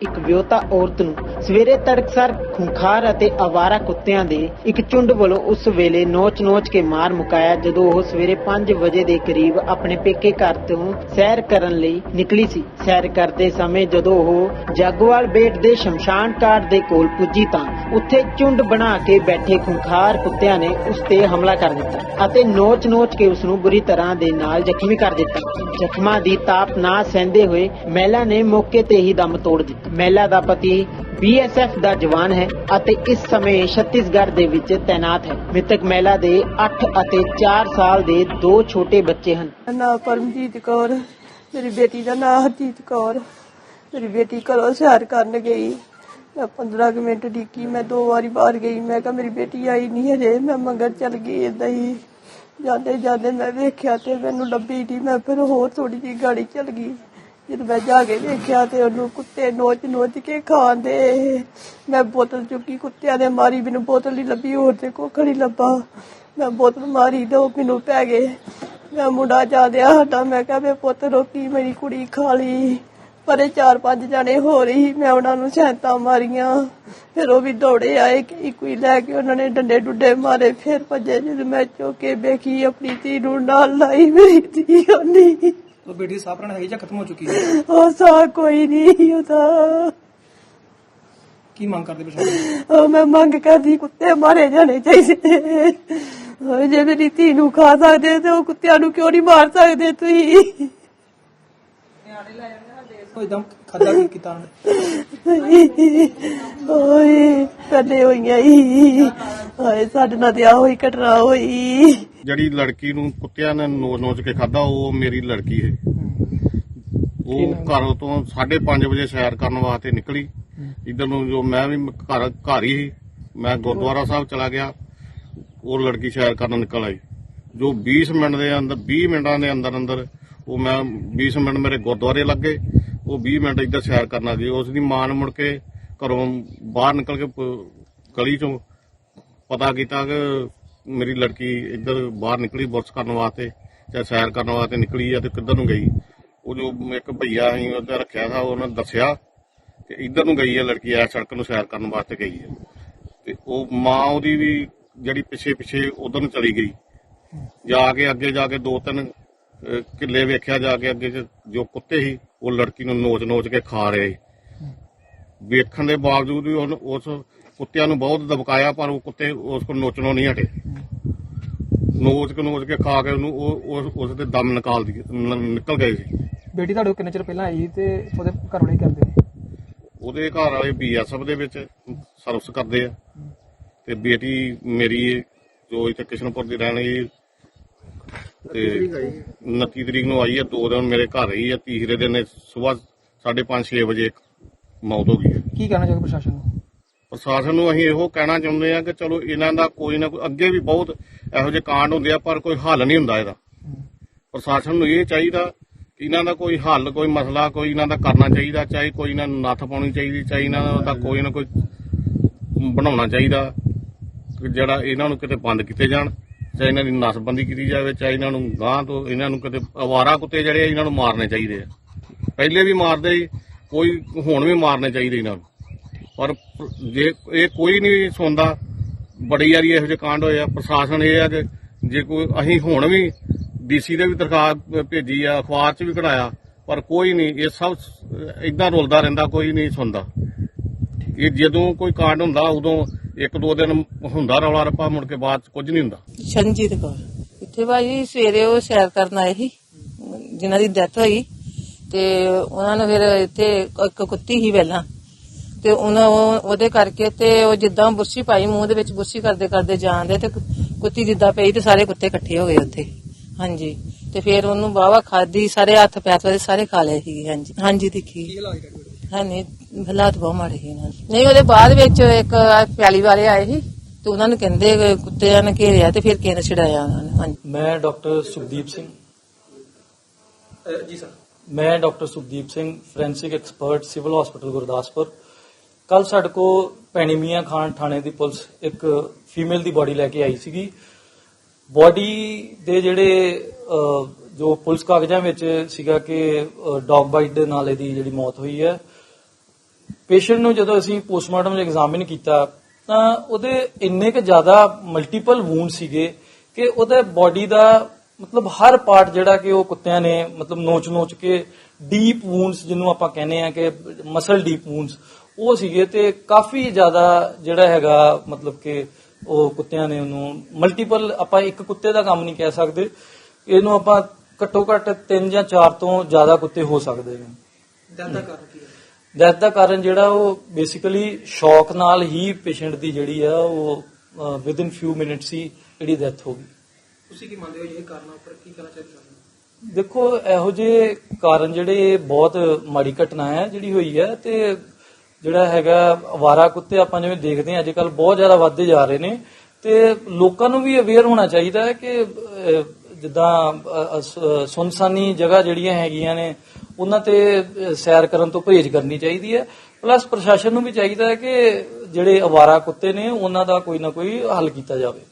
ਇੱਕ ਵਿਆਹੁਤਾ ਔਰਤ ਨੂੰ ਸਵੇਰੇ ਤੜਕਸਰ ਖੁੰਖਾਰ ਅਤੇ ਆਵਾਰਾ ਕੁੱਤਿਆਂ ਦੇ ਇੱਕ ਝੁੰਡ ਵੱਲੋਂ ਉਸ ਵੇਲੇ ਨੋਚ-ਨੋਚ ਕੇ ਮਾਰ ਮੁਕਾਇਆ, ਜਦੋਂ ਉਹ ਸਵੇਰੇ 5 ਵਜੇ ਦੇ ਕਰੀਬ ਆਪਣੇ ਪੇਕੇ ਘਰ ਤੋਂ ਸੈਰ ਕਰਨ ਲਈ ਨਿਕਲੀ ਸੀ। ਸੈਰ ਕਰਦੇ ਸਮੇਂ ਜਦੋਂ ਉਹ ਜਾਗੋਵਾਲ ਬੇਟ ਦੇ ਸ਼ਮਸ਼ਾਨ ਘਾਟ ਦੇ ਕੋਲ ਪੁੱਜੀ ਤਾਂ ਉੱਥੇ ਝੁੰਡ ਬਣਾ ਕੇ ਬੈਠੇ ਖੁੰਖਾਰ ਕੁੱਤਿਆਂ ਨੇ ਉਸ ਤੇ ਹਮਲਾ ਕਰ ਦਿੱਤਾ ਅਤੇ ਨੋਚ-ਨੋਚ ਕੇ ਉਸ ਨੂੰ ਬੁਰੀ ਤਰ੍ਹਾਂ ਦੇ ਨਾਲ ਜ਼ਖਮੀ ਕਰ ਦਿੱਤਾ। ਜ਼ਖਮਾਂ ਦੀ ਤਾਪ ਨਾ ਸਹਿੰਦੇ ਹੋਏ ਮਹਿਲਾ ਨੇ ਮੌਕੇ ਤੇ ਹੀ ਦਮ ਤੋੜ ਦਿੱਤਾ। ਮਹਿਲਾ ਦਾ ਪਤੀ ਬੀਐਸਐਫ ਦਾ ਜਵਾਨ ਹੈ ਅਤੇ ਇਸ ਸਮੇਂ ਛੱਤੀਸਗੜ੍ਹ ਦੇ ਵਿੱਚ ਤਾਇਨਾਤ ਹੈ। ਮ੍ਰਿਤਕ ਮਹਿਲਾ ਦੇ 8 ਅਤੇ 4 ਸਾਲ ਦੇ ਦੋ ਛੋਟੇ ਬੱਚੇ ਹਨ। ਮੇਰਾ ਪਰਮਜੀਤ ਕੌਰ, ਮੇਰੀ ਬੇਟੀ ਦਾ ਨਾਂ ਹਰਜੀਤ ਕੌਰ, ਮੇਰੀ ਬੇਟੀ ਘਰੋਂ ਸੈਰ ਕਰਨ ਗਈ। ਮੈਂ 15 ਮਿੰਟ ਡੀਕੀ ਮੈਂ ਦੋ ਵਾਰੀ ਬਾਹਰ ਗਈ। ਮੈਂ ਕਿਹਾ, ਮੇਰੀ ਬੇਟੀ ਆਈ ਨਹੀਂ ਹਜੇ। ਮੈਂ ਮੰਗਰ ਚਲ ਗਈ ਏਦਾਂ ਹੀ। ਜਾਂਦੇ ਜਾਂਦੇ ਮੈਂ ਵੇਖਿਆ ਤੇ ਮੈਨੂੰ ਲੱਭੀ ਨਹੀਂ ਮੈਂ ਫਿਰ ਹੋਰ ਥੋੜੀ ਜਿਹੀ ਗਾੜੀ ਚਲ ਗਈ। ਜਦ ਮੈਂ ਜਾ ਕੇ ਵੇਖਿਆ ਤੇ ਉਹਨੂੰ ਕੁੱਤੇ ਨੋਚ ਨੋਚ ਕੇ ਖਾਂਦੇ। ਮੈਂ ਬੋਤਲ ਚੁੱਕੀ ਕੁੱਤਿਆਂ ਦੇ ਮਾਰੀ, ਮੈਨੂੰ ਬੋਤਲ ਨਹੀਂ ਲੱਭੀ, ਹੋਰ ਤੇ ਕੁੱਖ ਨਹੀਂ ਲੱਭਾ। ਮੈਂ ਬੋਤਲ ਮਾਰੀ ਤੇ ਮੈਨੂੰ ਪੈ ਗਏ। ਮੈਂ ਮੁੰਡਾ ਜਾਦਿਆ ਹਟਾ ਮੈਂ ਕਿਹਾ, ਵੇ ਪੁੱਤ ਰੋਕੀ ਮੇਰੀ ਕੁੜੀ ਖਾ ਲਈ। ਪਰੇ ਚਾਰ ਪੰਜ ਜਾਣੇ ਹੋ ਰਹੀ, ਮੈਂ ਉਹਨਾਂ ਨੂੰ ਸੈਂਤਾਂ ਮਾਰੀਆਂ। ਫਿਰ ਉਹ ਵੀ ਦੌੜੇ ਆਏ ਕਿ ਕੋਈ ਲੈ ਕੇ ਉਹਨਾਂ ਨੇ ਡੰਡੇ ਡੁੱਡੇ ਮਾਰੇ। ਫਿਰ ਭੱਜੇ ਜਦ ਮੈਂ ਚੋਕੇ ਵੇਖੀ, ਆਪਣੀ ਧੀ ਨੂੰ ਨਾਲ ਲਾਈ ਮੇਰੀ ਧੀ ਹੋਣੀ ਉਹ ਬੇਟੀ ਸਾਪਰਨ ਹੈਗੀ ਜਾਂ ਖਤਮ ਹੋ ਚੁੱਕੀ ਹੈ? ਉਹ ਸਾ ਕੋਈ ਨਹੀਂ ਉਹਦਾ ਕੀ ਮੰਗ ਕਰਦੇ ਪ੍ਰਸ਼ਾਸਨ ਉਹ ਮੈਂ ਮੰਗ ਕਰਦੀ ਕੁੱਤੇ ਮਾਰੇ ਜਾਣੇ ਚਾਹੀਦੇ। ਹੋਏ ਜੇ ਮੇਰੀ ਧੀ ਨੂੰ ਖਾ ਸਕਦੇ ਤੇ ਉਹ ਕੁੱਤਿਆਂ ਨੂੰ ਕਿਉਂ ਨਹੀਂ ਮਾਰ ਸਕਦੇ ਤੁਸੀਂ? ਉਹ ਇਦਾਂ ਖਾਦਾ ਕੀ ਕੀਤਾ? ਓਏ ਕਦੇ ਹੋਈਆਂ ਹੀ। ਓਏ ਸਾਡੇ ਨਾਲ ਤੇ ਆ ਹੋਈ ਘਟਨਾ ਹੋਈ। ਜਿਹੜੀ ਲੜਕੀ ਨੂੰ ਕੁੱਤਿਆਂ ਨੇ ਨੋਚ ਨੋਚ ਕੇ ਖਾਦਾ ਉਹ ਮੇਰੀ ਲੜਕੀ ਹੈ। ਉਹ ਘਰੋਂ ਤੋਂ 5:30 ਵਜੇ ਸੈਰ ਕਰਨ ਵਾਸਤੇ ਨਿਕਲੀ। ਇਧਰ ਨੂੰ ਜੋ ਮੈਂ ਵੀ ਘਰ ਘਰ ਹੀ ਮੈਂ ਗੁਰਦੁਆਰਾ ਸਾਹਿਬ ਚਲਾ ਗਿਆ। ਉਹ ਲੜਕੀ ਸੈਰ ਕਰਨ ਨਿਕਲ ਆਈ। ਜੋ 20 ਮਿੰਟ ਦੇ ਅੰਦਰ 20 ਮਿੰਟਾਂ ਦੇ ਅੰਦਰ ਅੰਦਰ ਉਹ ਮੈਂ 20 ਮਿੰਟ ਮੇਰੇ ਗੁਰਦੁਆਰੇ ਲੱਗੇ। ਉਹ 20 ਮਿੰਟ ਇੱਧਰ ਸੈਰ ਕਰਨ ਆ ਗਈ। ਉਸ ਦੀ ਮਾਂ ਨੇ ਮੁੜ ਕੇ ਘਰੋਂ ਬਾਹਰ ਨਿਕਲ ਕੇ ਗਲੀ ਚੋਂ ਪਤਾ ਕੀਤਾ ਕਿ ਮੇਰੀ ਲੜਕੀ ਇੱਧਰ ਬਾਹਰ ਨਿਕਲੀ ਬੁਰਸ ਕਰਨ ਵਾਸਤੇ ਜਾਂ ਸੈਰ ਕਰਨ ਵਾਸਤੇ ਨਿਕਲੀ ਆ ਤੇ ਕਿੱਧਰ ਨੂੰ ਗਈ? ਉਹ ਜੋ ਇੱਕ ਭਈਆ ਸੀ ਉਹਦਾ ਰੱਖਿਆ ਸੀ ਉਹਨੇ ਦੱਸਿਆ ਕਿ ਇੱਧਰ ਨੂੰ ਗਈ ਹੈ ਲੜਕੀ ਆ ਸੜਕ ਨੂੰ ਸੈਰ ਕਰਨ ਵਾਸਤੇ ਗਈ ਹੈ ਤੇ ਉਹ ਮਾਂ ਉਹਦੀ ਵੀ ਜਿਹੜੀ ਪਿੱਛੇ ਪਿੱਛੇ ਉਧਰ ਨੂੰ ਚਲੀ ਗਈ। ਜਾ ਕੇ ਅੱਗੇ ਜਾ ਕੇ ਦੋ ਤਿੰਨ ਅਹ, ਕਿੱਲੇ ਵੇਖਿਆ ਜਾ ਕੇ ਅੱਗੇ ਜੋ ਕੁੱਤੇ ਸੀ ਉਹ ਲੜਕੀ ਨੂੰ ਨੋਚ ਨੋਚ ਕੇ ਖਾ ਰਹੇ ਵੇਖਣ ਦੇ ਬਾਵਜੂਦ ਵੀ ਉਹਨ- ਉਸ ਕੁੱਤਿਆਂ ਨੂੰ ਬਹੁਤ ਦਬਕਾਇਆ ਪਰ ਉਹ ਕੁੱਤੇ ਉਸ ਕੋਲ ਨੋਚਣੋਂ ਨਹੀਂ ਹਟੇ। ਨੋਚ ਕੇ ਨੋਚ ਕੇ ਖਾ ਕੇ ਉਹਨੂੰ ਉਹ ਉਸ- ਦੇ ਦਮ ਨਿਕਾਲ ਦੀ ਨ- ਨਿਕਲ ਗਏ ਸੀ। ਬੇਟੀ ਤੁਹਾਡੇ ਕੋਲ ਕਿੰਨੇ ਚਿਰ ਪਹਿਲਾਂ ਆਈ ਤੇ ਉਹਦੇ ਘਰ ਵਾਲੇ ਕਰਦੇ ਉਹਦੇ ਘਰ ਵਾਲੇ ਬੀਐਸਐਫ ਦੇ ਵਿੱਚ ਸਰਵਿਸ ਕਰਦੇ ਆ। ਤੇ ਬੇਟੀ ਮੇਰੀ ਜੋ ਇੱਥੇ ਕਿਸ਼ਨਪੁਰ ਦੀ ਰਹਿਣ ਵਾਲੀ ਤੇ 29 ਤਰੀਕ ਨੂੰ ਆਈ ਹੈ ਦੋ ਦਿਨ ਮੇਰੇ ਘਰ ਰਹੀ ਹੈ ਤੀਸਰੇ ਦਿਨ ਸਵੇਰ 5:30 6 ਵਜੇ ਮੌਤ ਹੋ ਗਈ ਕੀ ਕਹਿਣਾ ਚਾਹੋਗੇ ਪ੍ਰਸ਼ਾਸਨ ਨੂੰ? ਪ੍ਰਸ਼ਾਸਨ ਨੂੰ ਅਸੀਂ ਇਹੋ ਕਹਿਣਾ ਚਾਹੁੰਦੇ ਆ ਕਿ ਚਲੋ ਇਹਨਾਂ ਦਾ ਕੋਈ ਨਾ ਕੋਈ, ਅੱਗੇ ਵੀ ਬਹੁਤ ਇਹੋ ਜਿਹੇ ਕਾਂਡ ਹੁੰਦੇ ਆ, ਪਰ ਕੋਈ ਹੱਲ ਨਹੀਂ ਹੁੰਦਾ ਇਹਦਾ। ਪ੍ਰਸ਼ਾਸਨ ਨੂੰ ਇਹ ਚਾਹੀਦਾ ਕਿ ਇਹਨਾਂ ਦਾ ਕੋਈ ਹੱਲ, ਕੋਈ ਮਸਲਾ, ਕੋਈ ਇਹਨਾਂ ਦਾ ਕਰਨਾ ਚਾਹੀਦਾ, ਚਾਹੇ ਕੋਈ ਇਹਨਾਂ ਨੂੰ ਨੱਥ ਪਾਉਣੀ ਚਾਹੀਦੀ, ਚਾਹੇ ਇਹਨਾਂ ਦਾ ਕੋਈ ਨਾ ਕੋਈ ਬਣਾਉਣਾ ਚਾਹੀਦਾ, ਕਿ ਜਿਹੜਾ ਇਹਨਾਂ ਨੂੰ ਕਿਤੇ ਬੰਦ ਕੀਤੇ ਜਾਣ, ਚਾਹੇ ਇਹਨਾਂ ਦੀ ਨਸਬੰਦੀ ਕੀਤੀ ਜਾਵੇ, ਚਾਹੇ ਇਹਨਾਂ ਨੂੰ ਗਾਂ ਤੋਂ ਇਹਨਾਂ ਨੂੰ ਕਿਤੇ ਅਵਾਰਾ ਕੁੱਤੇ ਜਿਹੜੇ ਇਹਨਾਂ ਨੂੰ ਮਾਰਨੇ ਚਾਹੀਦੇ ਆ। ਪਹਿਲੇ ਵੀ ਮਾਰਦੇ ਸੀ, ਕੋਈ ਹੁਣ ਵੀ ਮਾਰਨੇ ਚਾਹੀਦੇ ਇਹਨਾਂ ਨੂੰ। ਪਰ ਜੇ ਇਹ ਕੋਈ ਨਹੀਂ ਸੁਣਦਾ, ਬੜੀ ਵਾਰੀ ਇਹੋ ਜਿਹੇ ਕਾਂਡ ਹੋਏ ਆ, ਪ੍ਰਸ਼ਾਸਨ ਇਹ ਆ ਕਿ ਜੇ ਕੋਈ, ਅਸੀਂ ਹੁਣ ਵੀ ਡੀਸੀ ਦੇ ਵੀ ਦਰਖਾਸਤ ਭੇਜੀ ਆ, ਅਖਬਾਰ 'ਚ ਵੀ ਕਢਾਇਆ, ਪਰ ਕੋਈ ਨਹੀਂ, ਇਹ ਸਭ ਇਦਾਂ ਰੁਲਦਾ ਰਹਿੰਦਾ, ਕੋਈ ਨਹੀਂ ਸੁਣਦਾ। ਇਹ ਜਦੋਂ ਕੋਈ ਕਾਂਡ ਹੁੰਦਾ, ਉਦੋਂ ਇੱਕ ਦੋ ਦਿਨ ਹੁੰਦਾ ਰੌਲਾ ਰੱਪਾ, ਮੁੜ ਕੇ ਬਾਅਦ 'ਚ ਕੁਝ ਨਹੀਂ ਹੁੰਦਾ। ਸ਼ਰਨਜੀਤ ਕੌਰ। ਇੱਥੇ ਭਾਈ ਸਵੇਰੇ ਉਹ ਸੈਰ ਕਰਨ ਆਏ ਸੀ, ਜਿਨ੍ਹਾਂ ਦੀ ਡੈਥ ਹੋਈ, ਤੇ ਉਹਨਾਂ ਨੂੰ ਫਿਰ ਇੱਥੇ ਇੱਕ ਕੁੱਤੀ ਸੀ ਪਹਿਲਾਂ। ਤੇ ਉਹਨਾਂ ਉਹ- ਉਹਦੇ ਕਰਕੇ ਤੇ ਉਹ ਜਿੱਦਾਂ ਬੁਰਸ਼ੀ ਪਾਈ ਮੂੰਹ ਦੇ ਵਿੱਚ ਬੁਰਸ਼ੀ ਕਰਦੇ ਕਰਦੇ ਜਾਂਦੇ ਤੇ ਕੁੱਤੀ ਜਿੱਦਾਂ ਪਈ ਤੇ ਸਾਰੇ ਕੁੱਤੇ ਇਕੱਠੇ ਹੋ ਗਏ ਉੱਥੇ। ਹਾਂਜੀ। ਤੇ ਫਿਰ ਉਹਨੂੰ ਬਾਵਾ ਖਾਦੀ ਸਾਰੇ ਹੱਥ ਪੈਰ ਉਹਦੇ ਸਾਰੇ ਖਾ ਲਏ ਸੀ ਹਾਂਜੀ। ਹਾਂਜੀ ਦੇਖੀ। ਕੀ ਇਲਾਜ ਕਰਦੇ ਹਾਂ ਨਹੀਂ ਹਾਲਾਤ ਬਹੁਤ ਮਾੜੇ ਸੀ ਨਹੀਂ ਉਹਦੇ ਬਾਅਦ ਵਿੱਚ ਇੱਕ ਪਿਆਲੀ ਵਾਲੇ ਆਏ ਸੀ ਤੇ ਉਹਨਾਂ ਨੂੰ ਕਹਿੰਦੇ ਕੁੱਤਿਆਂ ਨੇ ਘੇਰਿਆ ਤੇ ਫਿਰ ਕਿਹਨੇ ਛਡਾਇਆ ਉਹਨਾਂ ਨੇ ਹਾਂਜੀ। ਮੈਂ ਡਾਕਟਰ ਸੁਖਦੀਪ ਸਿੰਘ। ਜੀ ਸਰ। ਮੈਂ doctor Sukhdeep Singh forensic expert civil hospital Gurdaspur. ਕੱਲ ਸਾਡੇ ਕੋ ਪੈਣੀਮੀਆਂ ਖਾਨ ਥਾਣੇ ਦੀ ਪੁਲਿਸ ਇੱਕ ਫੀਮੇਲ ਦੀ ਬਾਡੀ ਲੈ ਕੇ ਆਈ ਸੀਗੀ। ਬਾਡੀ ਦੇ ਜਿਹੜੇ ਜੋ ਪੁਲਿਸ ਕਾਗਜ਼ਾਂ ਵਿੱਚ ਸੀਗਾ ਕਿ ਡੌਗ ਬਾਈਟ ਦੇ ਨਾਲ ਇਹਦੀ ਜਿਹੜੀ ਮੌਤ ਹੋਈ ਹੈ। ਪੇਸ਼ੈਂਟ ਨੂੰ ਜਦੋਂ ਅਸੀਂ ਪੋਸਟਮਾਰਟਮ ਲਈ ਐਗਜ਼ਾਮਿਨ ਕੀਤਾ, ਤਾਂ ਉਹਦੇ ਇੰਨੇ ਕੁ ਜ਼ਿਆਦਾ ਮਲਟੀਪਲ ਵੂਨ ਸੀਗੇ ਕਿ ਉਹਦੇ ਬਾਡੀ ਦਾ ਮਤਲਬ ਹਰ ਪਾਰਟ ਜਿਹੜਾ ਕਿ ਉਹ ਕੁੱਤਿਆਂ ਨੇ ਮਤਲਬ ਨੋਚ-ਨੋਚ ਕੇ ਡੀਪ ਵੂਨਸ ਜਿਹਨੂੰ ਆਪਾਂ ਕਹਿੰਦੇ ਆ ਕਿ ਮਸਲ ਡੀਪ ਵੂਨਸ ਉਹ ਸੀਗੇ ਤੇ ਕਾਫੀ ਜ਼ਿਆਦਾ ਜਿਹੜਾ ਹੈਗਾ ਮਤਲਬ ਕਿ ਉਹ ਕੁੱਤਿਆਂ ਨੇ ਉਹਨੂੰ ਮਲਟੀਪਲ ਆਪਾਂ ਇੱਕ ਕੁੱਤੇ ਦਾ ਕੰਮ ਨਹੀਂ ਕਹਿ ਸਕਦੇ। ਇਹਨੂੰ ਆਪਾਂ ਘੱਟੋ ਘੱਟ 3 ਜਾਂ 4 ਤੋਂ ਜ਼ਿਆਦਾ ਕੁੱਤੇ ਹੋ ਸਕਦੇ ਨੇ। ਡੈਥ ਦਾ ਕਾਰਨ ਕੀ ਹੈ? ਡੈਥ ਦਾ ਕਾਰਨ ਜਿਹੜਾ ਉਹ ਬੇਸਿਕਲੀ ਸ਼ੌਕ ਨਾਲ ਹੀ ਪੇਸ਼ੈਂਟ ਦੀ ਜਿਹੜੀ ਆ ਉਹ ਵਿਦ ਇਨ ਫਿਊ ਮਿੰਟਸ ਹੀ ਜਿਹੜੀ ਡੈਥ ਹੋ ਗਈ। ਤੁਸੀਂ ਕੀ ਮੰਨਦੇ ਹੋ ਇਹ ਕਾਰਨਾਂ ਉੱਪਰ? ਕੀ ਕਹਿਣਾ ਚਾਹੀਦਾ ਦੇਖੋ ਇਹੋ ਜਿਹੇ ਕਾਰਨ ਜਿਹੜੇ ਬਹੁਤ ਮਾੜੀ ਘਟਨਾ ਹੈ ਜਿਹੜੀ ਹੋਈ ਹੈ ਤੇ ਜਿਹੜਾ ਹੈਗਾ ਅਵਾਰਾ ਕੁੱਤੇ ਆਪਾਂ ਜਿਵੇਂ ਦੇਖਦੇ ਹਾਂ ਅੱਜ ਕੱਲ ਬਹੁਤ ਜ਼ਿਆਦਾ ਵੱਧਦੇ ਜਾ ਰਹੇ ਨੇ। ਤੇ ਲੋਕਾਂ ਨੂੰ ਵੀ ਅਵੇਅਰ ਹੋਣਾ ਚਾਹੀਦਾ ਹੈ ਕਿ ਜਿੱਦਾਂ ਸੁਨਸਾਨੀ ਜਗ੍ਹਾ ਜਿਹੜੀਆਂ ਹੈਗੀਆਂ ਨੇ, ਉਹਨਾਂ ਤੇ ਸੈਰ ਕਰਨ ਤੋਂ ਪਰਹੇਜ਼ ਕਰਨੀ ਚਾਹੀਦੀ ਹੈ। ਪਲੱਸ ਪ੍ਰਸ਼ਾਸਨ ਨੂੰ ਵੀ ਚਾਹੀਦਾ ਹੈ ਕਿ ਜਿਹੜੇ ਅਵਾਰਾ ਕੁੱਤੇ ਨੇ, ਉਹਨਾਂ ਦਾ ਕੋਈ ਨਾ ਕੋਈ ਹੱਲ ਕੀਤਾ ਜਾਵੇ।